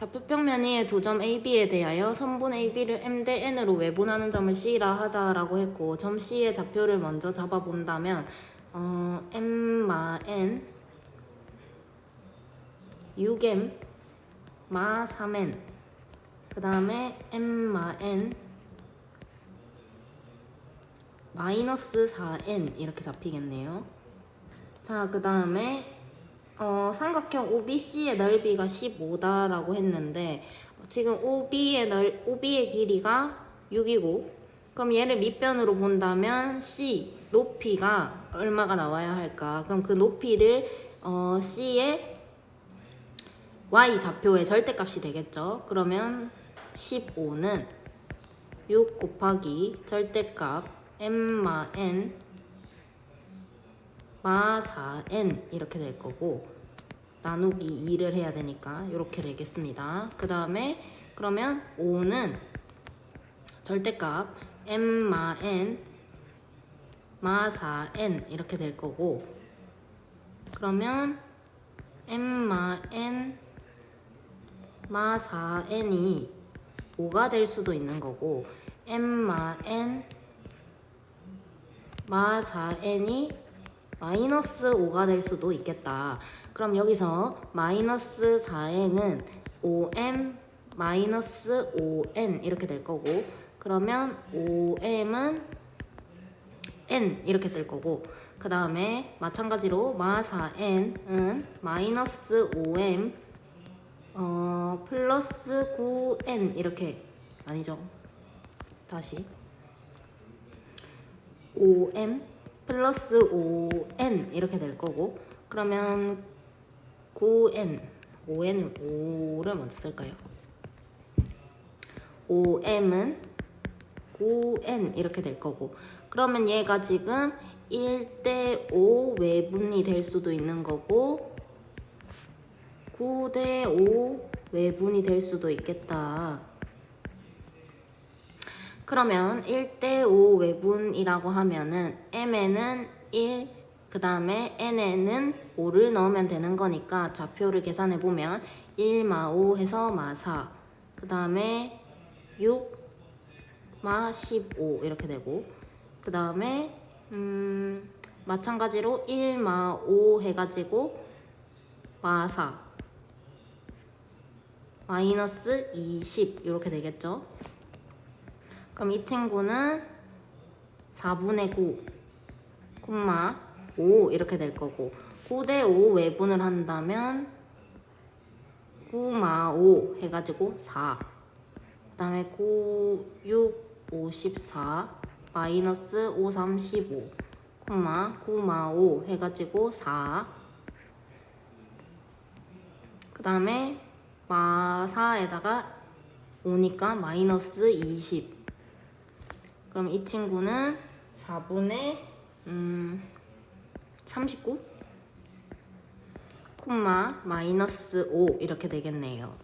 좌표평면의 두 점 AB에 대하여 선분 AB를 M 대 N으로 외분하는 점을 C라 하자라고 했고 점 C의 좌표를 먼저 잡아본다면 어, M마 N 6M 마 3N 그 다음에 M마 N 마이너스 4N 이렇게 잡히겠네요. 자, 그 다음에 어, 삼각형 OBC의 넓이가 15다라고 했는데 지금 OB의 넓 OB의 길이가 6이고 그럼 얘를 밑변으로 본다면 C 높이가 얼마가 나와야 할까? 그럼 그 높이를 어, C의 y 좌표의 절대값이 되겠죠. 그러면 15는 6 곱하기 절대값 m마 n 마 4n 이렇게 될 거고 나누기 2를 해야 되니까 이렇게 되겠습니다. 그 다음에 그러면 5는 절대값 m마 n 마 4n 이렇게 될 거고 그러면 m마 n 마 4n이 5가 될 수도 있는 거고 m마 n 마 4n이 마이너스 5가 될 수도 있겠다. 그럼 여기서 마이너스 4n은 5m 마이너스 5n 이렇게 될 거고 그러면 5m은 n 이렇게 될 거고 그 다음에 마찬가지로 마 4n은 마이너스 5m 어, 플러스 9n 이렇게 아니죠 다시 5m 플러스 5n 이렇게 될 거고 그러면 9n 5n 5를 먼저 쓸까요? 5m은 9n 이렇게 될 거고 그러면 얘가 지금 1대 5 외분이 될 수도 있는 거고 9대 5 외분이 될 수도 있겠다. 그러면 1대 5 외분이라고 하면은 m에는 1, 그 다음에 n에는 5를 넣으면 되는 거니까 좌표를 계산해 보면 1 마 5 해서 마 4, 그 다음에 6 마 15 이렇게 되고 그 다음에 음, 마찬가지로 1 마 5 해가지고 마 4, 마이너스 20 이렇게 되겠죠. 그럼 이 친구는 4분의 9, 콤마 5 이렇게 될 거고 9대 5 외분을 한다면 9마 5 해가지고 4. 그 다음에 9, 6, 54 마이너스 5, 3, 15 콤마 9마 5 해가지고 4. 그 다음에 마 4에다가 5니까 마이너스 20 그럼 이 친구는 4분의 음, 39 콤마 마이너스 5 이렇게 되겠네요.